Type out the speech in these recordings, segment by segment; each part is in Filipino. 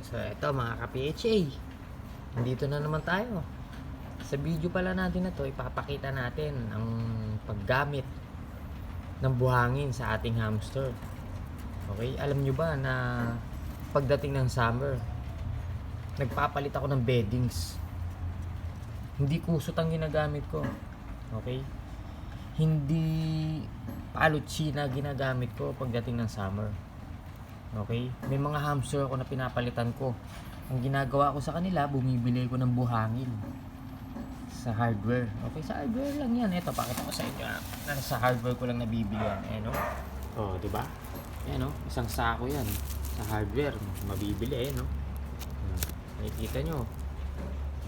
So, ito mga ka-PHA. Nandito na naman tayo. Sa video pala natin na to, ipapakita natin ang paggamit ng buhangin sa ating hamster. Okay? Alam nyo ba na pagdating ng summer, nagpapalit ako ng beddings. Hindi kusot ang ginagamit ko. Okay? Hindi palutsina ginagamit ko pagdating ng summer. Okay? May mga hamster ako na pinapalitan ko. Ang ginagawa ko sa kanila, bumibili ko ng buhangin sa hardware. Okay, sa hardware lang yan. Ito, pakita ko sa inyo. ah. Nasa hardware ko lang nabibili yan. Ayan, no? Oh, di ba? Ayan, no? Isang sako yan. Sa hardware. Mabibili, ayan, no? Hmm. Nakikita nyo.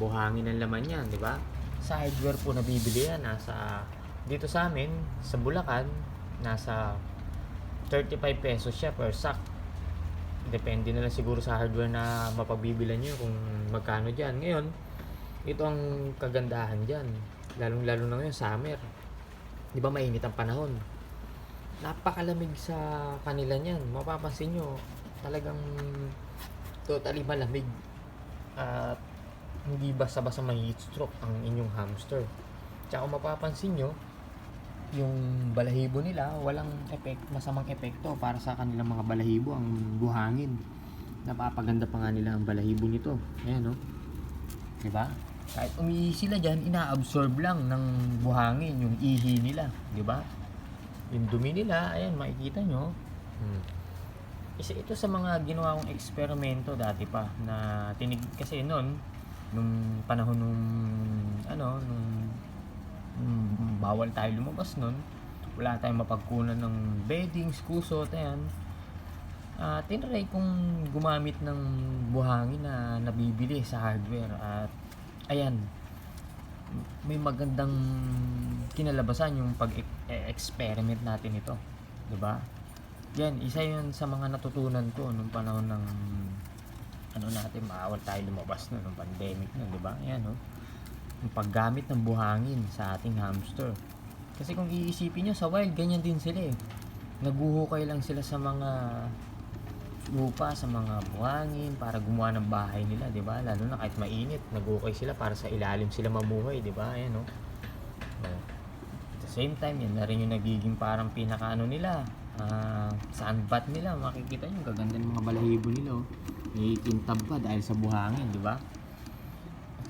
Buhangin ang laman yan, di ba? Sa hardware po nabibili yan. Nasa, dito sa amin, sa Bulacan, nasa 35 pesos siya per sack. Depende na lang siguro sa hardware na mapagbibilan nyo kung magkano dyan. Ngayon, ito ang kagandahan dyan. Lalong lalo na ngayon, summer. Di ba mainit ang panahon? Napakalamig sa kanila niyan. Mapapansin nyo, talagang totally malamig. At hindi basta-basta may heat stroke ang inyong hamster. Tsaka mapapansin nyo, yung balahibo nila, walang effect, masamang epekto para sa kanilang mga balahibo, ang buhangin. Napapaganda pa nga nila ang balahibo nito. Ayan, no? Diba? Kahit umiihi sila dyan, ina-absorb lang ng buhangin, yung ihi nila. Diba? Yung dumi nila, ayan, makikita nyo. Hmm. Isa ito sa mga ginawa kong eksperimento dati pa na tinig kasi noon nung panahon nung ano nung bawal tayo lumabas noon wala tayong mapagkunan ng beddings, kusot, ayan. Ah, tinry kong gumamit ng buhangin na nabibili sa hardware. At ayan may magandang kinalabasan yung pag-experiment natin ito. 'di ba yan isa yun sa mga natutunan ko nung panahon ng ano natin maawal tayo lumabas no nung pandemic no 'di ba yan no yung paggamit ng buhangin sa ating hamster kasi kung iisipin nyo sa wild ganyan din sila eh naguhukay lang sila sa mga lupa sa mga buhangin para gumawa ng bahay nila, 'di ba? Lalo na kahit mainit, nagukay sila para sa ilalim sila mamuhay, 'di ba? Ayan, no. Oh. At the same time, yan na rin yung nagiging parang pinakaano nila, ah, sandbat nila. Makikita niyo gaganda ng mga balahibo nila, oh. Ikintab pa dahil sa buhangin, 'di ba?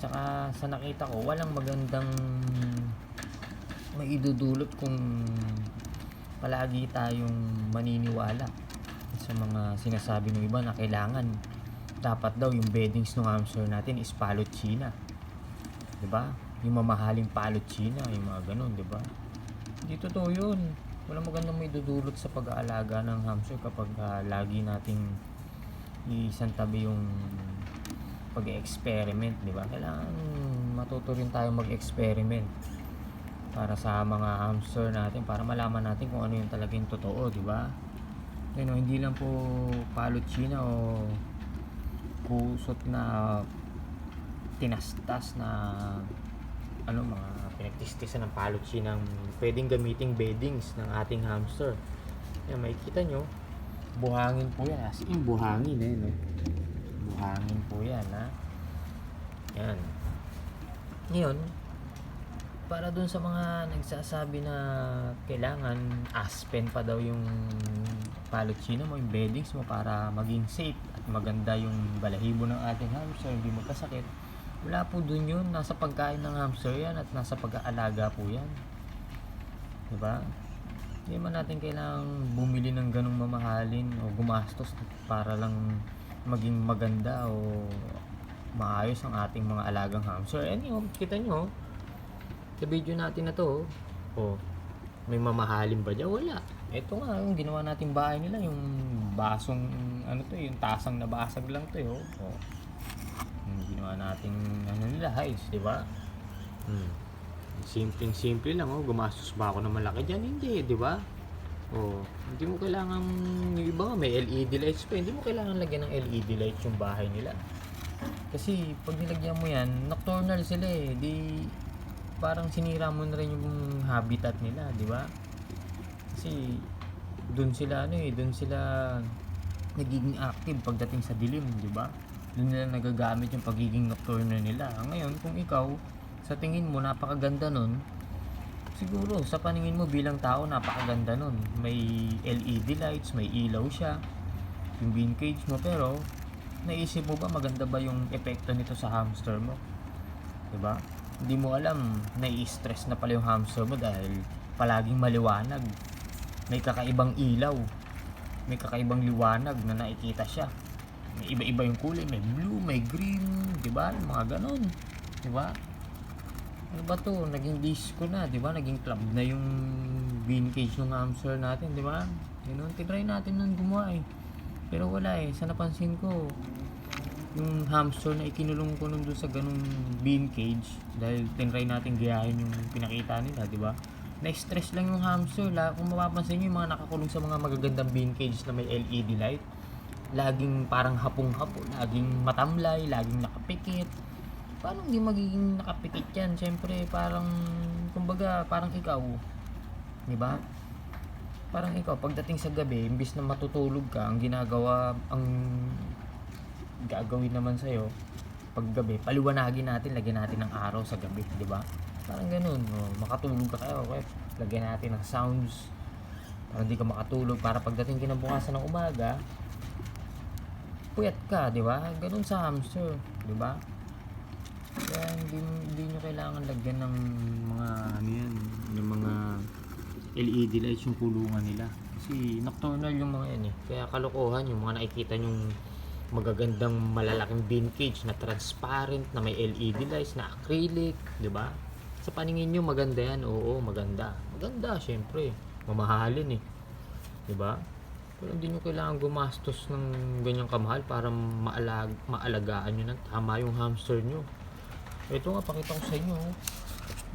At saka sa nakita ko, walang magandang maidudulot kung palagi tayong maniniwala sa mga sinasabi ng iba na kailangan dapat daw yung beddings ng hamster natin is palot China. 'Di ba? Yung mamahaling palot China, yung mga ganun, 'di ba? Hindi totoo 'yun. Walang magandang may dudulot sa pag-aalaga ng hamster kapag ah, lagi nating isantabi yung pag-experiment, 'di ba? Kailangan matuto rin tayo mag-experiment para sa mga hamster natin para malaman natin kung ano yung talaga yung totoo, 'di ba? Yun, oh, hindi lang po palot China o kusot na tinastas na ano mga pinagtistisan ng palot China ang pwedeng gamiting beddings ng ating hamster. Yan, makikita nyo, buhangin po yan. As in, buhangin eh, no? Buhangin po yan, ha? Yan. Ngayon, para dun sa mga nagsasabi na kailangan aspen pa daw yung palutsina mo, yung beddings mo para maging safe at maganda yung balahibo ng ating hamster, hindi magkasakit. Wala po dun yun. Nasa pagkain ng hamster yan at nasa pag-aalaga po yan. Diba? Hindi man natin kailangang bumili ng ganong mamahalin o gumastos para lang maging maganda o maayos ang ating mga alagang hamster. And yun, kita nyo, sa video natin na to, oh, may mamahalin ba dyan? Wala. Ito nga, yung ginawa nating bahay nila, yung basong, ano to, yung tasang na basag lang to, eh, oh. oh. Yung ginawa nating, ano nila, hives, di ba? Hmm. Simpleng simple lang, oh. Gumastos ba ako ng malaki dyan? Hindi, di ba? Oh, hindi mo kailangan, yung iba may LED lights pa, hindi mo kailangan lagyan ng LED lights yung bahay nila. Kasi, pag nilagyan mo yan, nocturnal sila eh, di, parang sinira mo na rin yung habitat nila, di ba? Kasi doon sila ano eh, doon sila nagiging active pagdating sa dilim, di ba? Doon nila nagagamit yung pagiging nocturnal nila. Ngayon, kung ikaw, sa tingin mo, napakaganda nun, siguro, sa paningin mo bilang tao, napakaganda nun. May LED lights, may ilaw siya, yung bean cage mo, pero, naisip mo ba maganda ba yung epekto nito sa hamster mo? 'Di ba? Hindi mo alam, nai-stress na pala yung hamster mo dahil palaging maliwanag. May kakaibang ilaw. May kakaibang liwanag na nakikita siya. May iba-iba yung kulay, may blue, may green, 'di ba? Mga ganon. 'Di ba? Ano ba to? Naging disco na, 'di ba? Naging club na yung bean cage ng hamster natin, 'di ba? Ganun, tinry natin nun gumawa eh. Pero wala eh, sa napansin ko, yung hamster na ikinulong ko nun doon sa ganung bean cage dahil tinry natin gayahin yung pinakita nila, di ba? Na-stress lang yung hamster. La, kung mapapansin nyo yung mga nakakulong sa mga magagandang bean cage na may LED light, laging parang hapong-hapo, laging matamlay, laging nakapikit. Paano hindi magiging nakapikit yan? Siyempre, parang, kumbaga, parang ikaw, di ba? Parang ikaw, pagdating sa gabi, imbis na matutulog ka, ang ginagawa, ang gagawin naman sa'yo, pag gabi, paliwanagin natin, lagyan natin ng araw sa gabi, di ba? Parang ganun, oh, makatulog ka kayo, okay? lagyan natin ng sounds, para hindi ka makatulog, para pagdating kinabukasan ng umaga, puyat ka, di ba? Ganun sa hamster, di ba? Kaya hindi, hindi nyo kailangan lagyan ng mga, ano yan, yung mga LED lights yung kulungan nila. Kasi nocturnal yung mga yan eh. Kaya kalokohan yung mga nakikita yung magagandang malalaking bean cage na transparent, na may LED lights, na acrylic, di ba? Sa paningin nyo maganda yan, oo, maganda. Maganda, syempre. Mamahalin eh. Di ba? Pero hindi nyo kailangan gumastos ng ganyang kamahal para maalag, maalagaan nyo ng tama yung hamster nyo. Ito nga, pakita ko sa inyo. oh.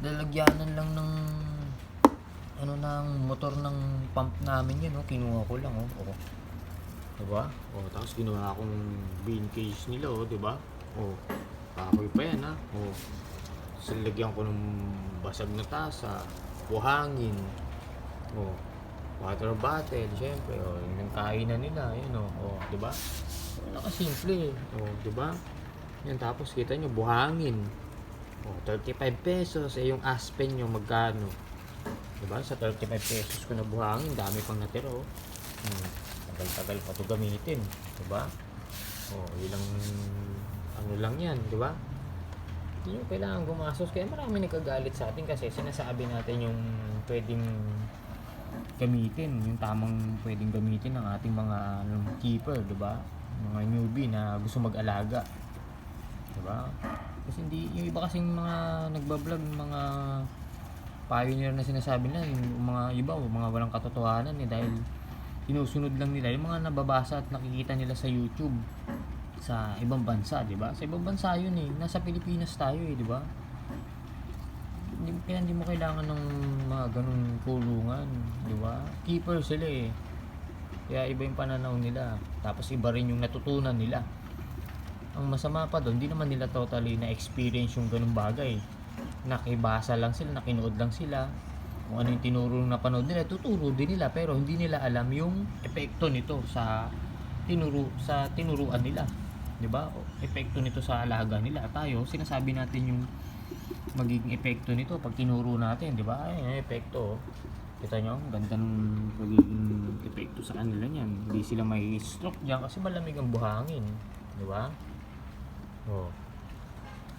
Lalagyanan lang ng ano ng motor ng pump namin yun, oh. kinuha ko lang, oh. oh. Diba? Oh, tapos ginawa akong bean cage nila, oh, diba? Oh, kahoy pa yan, ha? Oh, silagyan ko ng basag na tasa, buhangin, oh, water bottle, syempre, oh, yung kainan nila, yun, oh, oh diba? Wala ka simple, oh, diba? Yan, tapos kita nyo, buhangin. Oh, 35 pesos, eh, yung aspen nyo, magkano? Diba? Sa 35 pesos ko na buhangin, dami pang natira, oh. Hmm. Tagal-tagal pa to gamitin. Diba? Oh, ilang ano lang yan, di ba? Hindi nyo kailangan gumastos. Kaya marami nagkagalit sa atin kasi sinasabi natin yung pwedeng gamitin, yung tamang pwedeng gamitin ng ating mga ano, keeper, di ba? Mga newbie na gusto mag-alaga. Di ba? Kasi hindi, yung iba kasing mga nagbablog, mga pioneer na sinasabi na yung mga iba o mga walang katotohanan eh dahil sinusunod lang nila yung mga nababasa at nakikita nila sa YouTube sa ibang bansa, 'di ba? Sa ibang bansa 'yun eh. Nasa Pilipinas tayo eh, 'di ba? Hindi kaya hindi mo kailangan ng mga ganun kulungan, 'di ba? Keeper sila eh. Kaya iba yung pananaw nila. Tapos iba rin yung natutunan nila. Ang masama pa doon, hindi naman nila totally na-experience yung ganung bagay nakibasa lang sila, nakinood lang sila. Kung ano yung tinuro na panood nila, tuturo din nila pero hindi nila alam yung epekto nito sa tinuro sa tinuruan nila. 'Di ba? Epekto nito sa alaga nila. Tayo, sinasabi natin yung magiging epekto nito pag tinuro natin, 'di ba? Ay, epekto. oh. Kita nyo, ang ganda ng magiging epekto sa kanila niyan. Hindi sila may stroke diyan kasi malamig ang buhangin, 'di ba? Oh.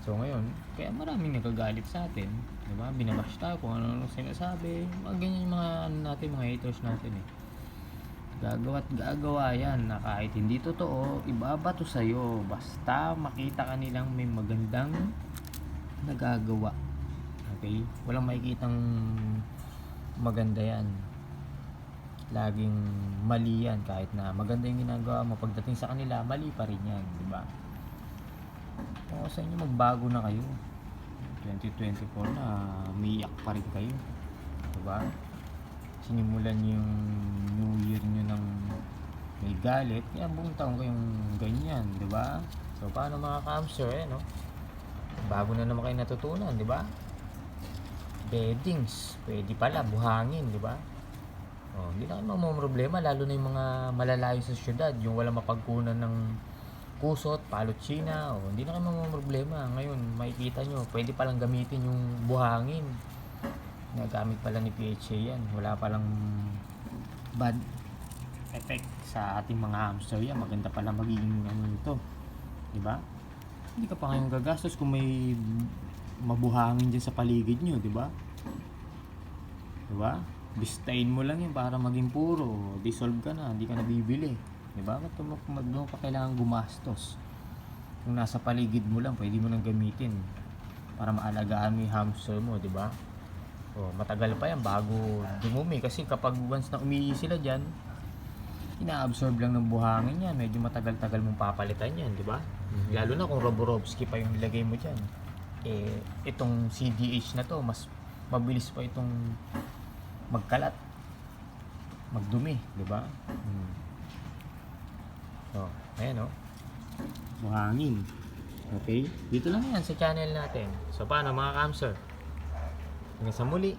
So ngayon, kaya maraming nagagalit sa atin, di ba? Binabash tayo kung ano sinasabi. Mga ganyan yung mga ano natin, mga haters natin eh. Gagawa at gagawa yan na kahit hindi totoo, ibabato sa'yo. Basta makita ka nilang may magandang nagagawa. Okay? Walang makikitang maganda yan. Laging mali yan kahit na maganda yung ginagawa mo pagdating sa kanila, mali pa rin yan, di ba? O sa inyo magbago na kayo. 2024 na umiyak pa rin kayo. Diba? Sinimulan yung New Year nyo ng may galit. Kaya buong taon kayong ganyan. Diba? So paano mga camster eh no? Bago na naman kayo natutunan. Diba? Beddings. Pwede pala. Buhangin. Diba? O Oh, hindi na kayo mamumroblema, lalo na yung mga malalayo sa syudad, yung walang mapagkunan ng kusot, palotsina, oh, hindi na kayo mamumroblema. Ngayon, makikita nyo, pwede palang gamitin yung buhangin. Nagamit pala ni PHA yan. Wala palang bad effect sa ating mga hamster yan. Maganda pala magiging ano ito. Di ba? Hindi ka pa ngayon gagastos kung may mabuhangin dyan sa paligid nyo, di ba? Di ba? Bistain mo lang yun para maging puro. Dissolve ka na, hindi ka na bibili. Di ba? Ba't mo, mo pa kailangan gumastos? Kung nasa paligid mo lang, pwede mo nang gamitin para maalagaan mo yung hamster mo, di ba? O, matagal pa yan bago dumumi kasi kapag once na umihi sila dyan, ina-absorb lang ng buhangin yan. Medyo matagal-tagal mong papalitan yan, di ba? Lalo na kung Roborovsky pa yung nilagay mo dyan. Eh, itong CDH na to, mas mabilis pa itong magkalat. Magdumi, di ba? Hmm. So, ayan o. Buhangin. Okay? Dito lang yan sa channel natin. So, paano mga kamsir? Hanggang sa muli.